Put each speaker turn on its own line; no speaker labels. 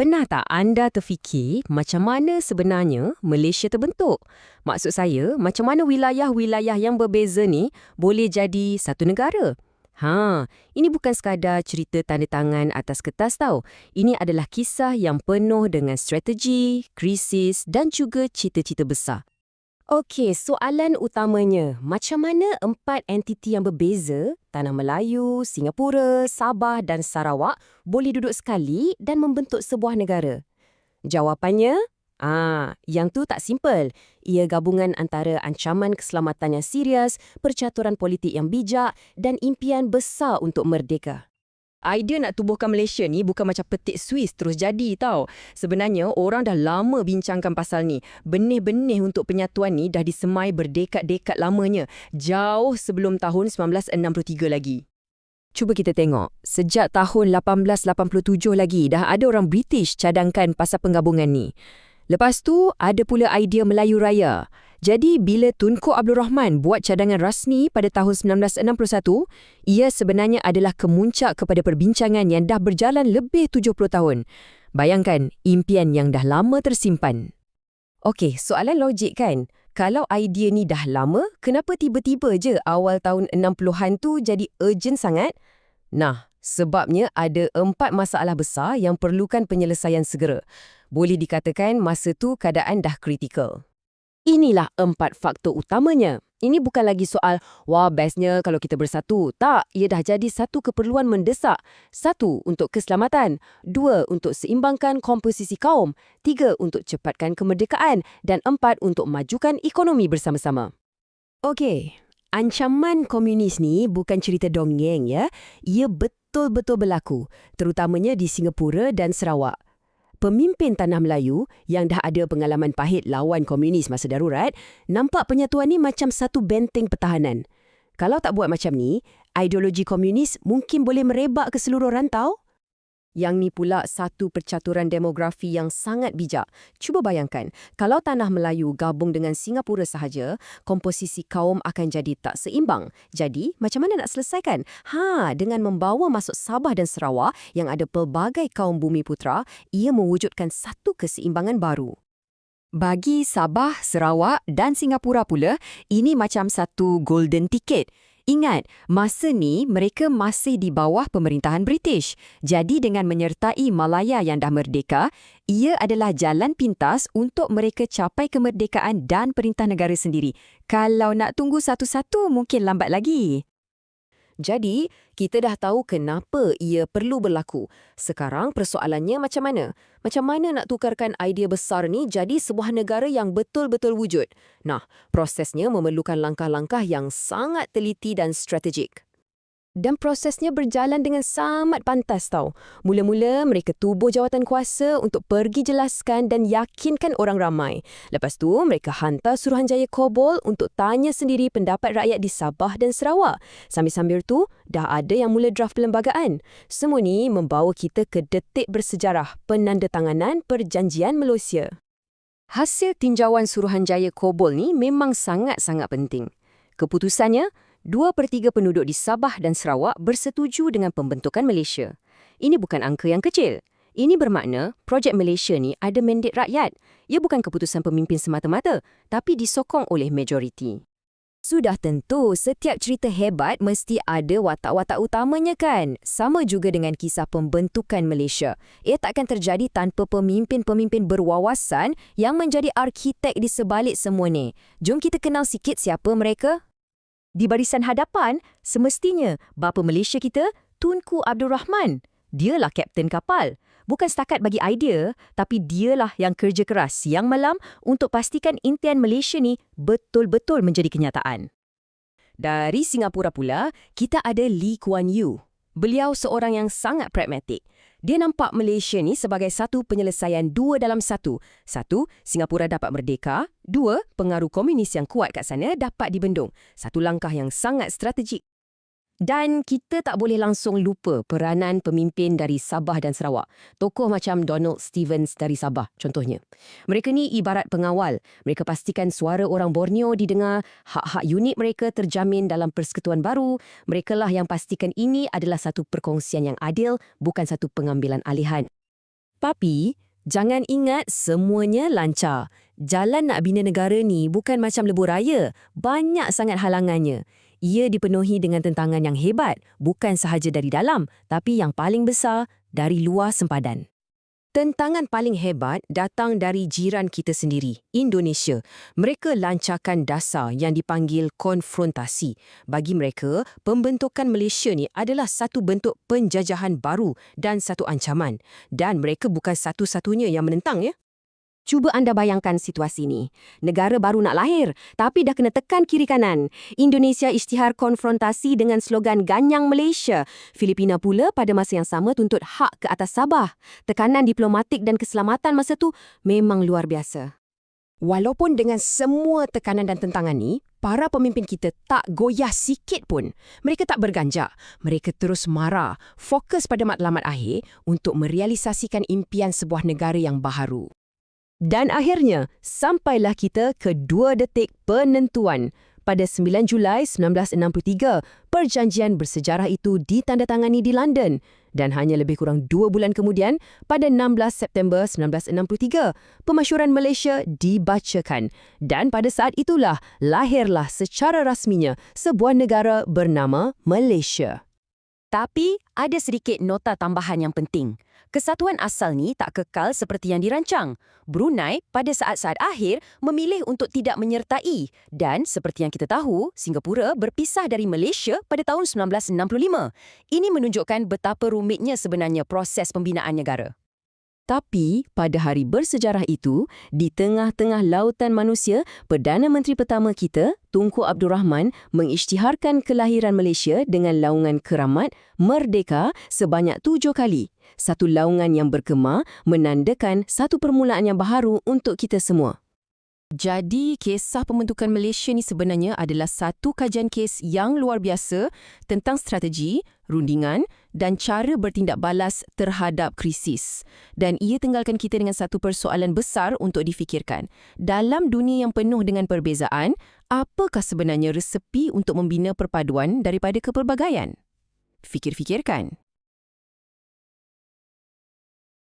Pernah tak anda terfikir macam mana sebenarnya Malaysia terbentuk? Maksud saya, macam mana wilayah-wilayah yang berbeza ni boleh jadi satu negara? Ha, ini bukan sekadar cerita tanda tangan atas kertas tau. Ini adalah kisah yang penuh dengan strategi, krisis dan juga cita-cita besar. Okey, soalan utamanya, macam mana empat entiti yang berbeza, Tanah Melayu, Singapura, Sabah dan Sarawak boleh duduk sekali dan membentuk sebuah negara? Jawapannya, ah, yang tu tak simple. Ia gabungan antara ancaman keselamatan yang serius, percaturan politik yang bijak dan impian besar untuk merdeka. Idea nak tubuhkan Malaysia ni bukan macam petik Swiss terus jadi tau. Sebenarnya orang dah lama bincangkan pasal ni. Benih-benih untuk penyatuan ni dah disemai berdekad-dekad lamanya. Jauh sebelum tahun 1963 lagi. Cuba kita tengok. Sejak tahun 1887 lagi dah ada orang British cadangkan pasal penggabungan ni. Lepas tu ada pula idea Melayu Raya. Jadi bila Tunku Abdul Rahman buat cadangan rasmi pada tahun 1961, ia sebenarnya adalah kemuncak kepada perbincangan yang dah berjalan lebih 70 tahun. Bayangkan impian yang dah lama tersimpan. Okey, soalan logik kan? Kalau idea ni dah lama, kenapa tiba-tiba je awal tahun 60-an tu jadi urgent sangat? Nah, sebabnya ada empat masalah besar yang perlukan penyelesaian segera. Boleh dikatakan masa tu keadaan dah kritikal. Inilah empat faktor utamanya. Ini bukan lagi soal, wah bestnya kalau kita bersatu. Tak, ia dah jadi satu keperluan mendesak. Satu, untuk keselamatan. Dua, untuk seimbangkan komposisi kaum. Tiga, untuk cepatkan kemerdekaan. Dan empat, untuk majukan ekonomi bersama-sama. Okey, ancaman komunis ni bukan cerita dongeng ya. Ia betul-betul berlaku, terutamanya di Singapura dan Sarawak pemimpin Tanah Melayu yang dah ada pengalaman pahit lawan komunis masa darurat, nampak penyatuan ni macam satu benteng pertahanan. Kalau tak buat macam ni, ideologi komunis mungkin boleh merebak ke seluruh rantau. Yang ni pula satu percaturan demografi yang sangat bijak. Cuba bayangkan, kalau Tanah Melayu gabung dengan Singapura sahaja, komposisi kaum akan jadi tak seimbang. Jadi, macam mana nak selesaikan? Ha, dengan membawa masuk Sabah dan Sarawak yang ada pelbagai kaum bumi putra, ia mewujudkan satu keseimbangan baru. Bagi Sabah, Sarawak dan Singapura pula, ini macam satu golden ticket. Ingat, masa ni mereka masih di bawah pemerintahan British. Jadi dengan menyertai Malaya yang dah merdeka, ia adalah jalan pintas untuk mereka capai kemerdekaan dan perintah negara sendiri. Kalau nak tunggu satu-satu mungkin lambat lagi. Jadi, kita dah tahu kenapa ia perlu berlaku. Sekarang persoalannya macam mana? Macam mana nak tukarkan idea besar ni jadi sebuah negara yang betul-betul wujud? Nah, prosesnya memerlukan langkah-langkah yang sangat teliti dan strategik. Dan prosesnya berjalan dengan sangat pantas tau. Mula-mula mereka tubuh jawatan kuasa untuk pergi jelaskan dan yakinkan orang ramai. Lepas tu mereka hantar Suruhanjaya Kobol untuk tanya sendiri pendapat rakyat di Sabah dan Sarawak. Sambil-sambil tu dah ada yang mula draft perlembagaan. Semua ni membawa kita ke detik bersejarah penandatanganan Perjanjian Malaysia. Hasil tinjauan Suruhanjaya Kobol ni memang sangat-sangat penting. Keputusannya, dua per tiga penduduk di Sabah dan Sarawak bersetuju dengan pembentukan Malaysia. Ini bukan angka yang kecil. Ini bermakna projek Malaysia ni ada mandat rakyat. Ia bukan keputusan pemimpin semata-mata, tapi disokong oleh majoriti. Sudah tentu, setiap cerita hebat mesti ada watak-watak utamanya kan? Sama juga dengan kisah pembentukan Malaysia. Ia takkan terjadi tanpa pemimpin-pemimpin berwawasan yang menjadi arkitek di sebalik semua ni. Jom kita kenal sikit siapa mereka. Di barisan hadapan, semestinya bapa Malaysia kita, Tunku Abdul Rahman. Dialah kapten kapal. Bukan setakat bagi idea, tapi dialah yang kerja keras siang malam untuk pastikan impian Malaysia ni betul-betul menjadi kenyataan. Dari Singapura pula, kita ada Lee Kuan Yew. Beliau seorang yang sangat pragmatik. Dia nampak Malaysia ni sebagai satu penyelesaian dua dalam satu. Satu, Singapura dapat merdeka. Dua, pengaruh komunis yang kuat kat sana dapat dibendung. Satu langkah yang sangat strategik. Dan kita tak boleh langsung lupa peranan pemimpin dari Sabah dan Sarawak. Tokoh macam Donald Stevens dari Sabah, contohnya. Mereka ni ibarat pengawal. Mereka pastikan suara orang Borneo didengar, hak-hak unik mereka terjamin dalam persekutuan baru. Mereka lah yang pastikan ini adalah satu perkongsian yang adil, bukan satu pengambilan alihan. Tapi, jangan ingat semuanya lancar. Jalan nak bina negara ni bukan macam lebuh raya. Banyak sangat halangannya. Ia dipenuhi dengan tentangan yang hebat, bukan sahaja dari dalam, tapi yang paling besar, dari luar sempadan. Tentangan paling hebat datang dari jiran kita sendiri, Indonesia. Mereka lancarkan dasar yang dipanggil konfrontasi. Bagi mereka, pembentukan Malaysia ni adalah satu bentuk penjajahan baru dan satu ancaman. Dan mereka bukan satu-satunya yang menentang, ya. Cuba anda bayangkan situasi ini. Negara baru nak lahir, tapi dah kena tekan kiri kanan. Indonesia isytihar konfrontasi dengan slogan Ganyang Malaysia. Filipina pula pada masa yang sama tuntut hak ke atas Sabah. Tekanan diplomatik dan keselamatan masa tu memang luar biasa. Walaupun dengan semua tekanan dan tentangan ni, para pemimpin kita tak goyah sikit pun. Mereka tak berganjak. Mereka terus marah, fokus pada matlamat akhir untuk merealisasikan impian sebuah negara yang baharu. Dan akhirnya, sampailah kita ke dua detik penentuan. Pada 9 Julai 1963, perjanjian bersejarah itu ditandatangani di London. Dan hanya lebih kurang dua bulan kemudian, pada 16 September 1963, pemasyuran Malaysia dibacakan. Dan pada saat itulah, lahirlah secara rasminya sebuah negara bernama Malaysia. Tapi, ada sedikit nota tambahan yang penting. Kesatuan asal ni tak kekal seperti yang dirancang. Brunei pada saat-saat akhir memilih untuk tidak menyertai dan seperti yang kita tahu, Singapura berpisah dari Malaysia pada tahun 1965. Ini menunjukkan betapa rumitnya sebenarnya proses pembinaan negara. Tapi, pada hari bersejarah itu, di tengah-tengah lautan manusia, Perdana Menteri pertama kita, Tunku Abdul Rahman, mengisytiharkan kelahiran Malaysia dengan laungan keramat, merdeka sebanyak tujuh kali. Satu laungan yang berkema menandakan satu permulaan yang baharu untuk kita semua. Jadi, kisah pembentukan Malaysia ni sebenarnya adalah satu kajian kes yang luar biasa tentang strategi, rundingan dan cara bertindak balas terhadap krisis. Dan ia tinggalkan kita dengan satu persoalan besar untuk difikirkan. Dalam dunia yang penuh dengan perbezaan, apakah sebenarnya resepi untuk membina perpaduan daripada kepelbagaian? Fikir-fikirkan.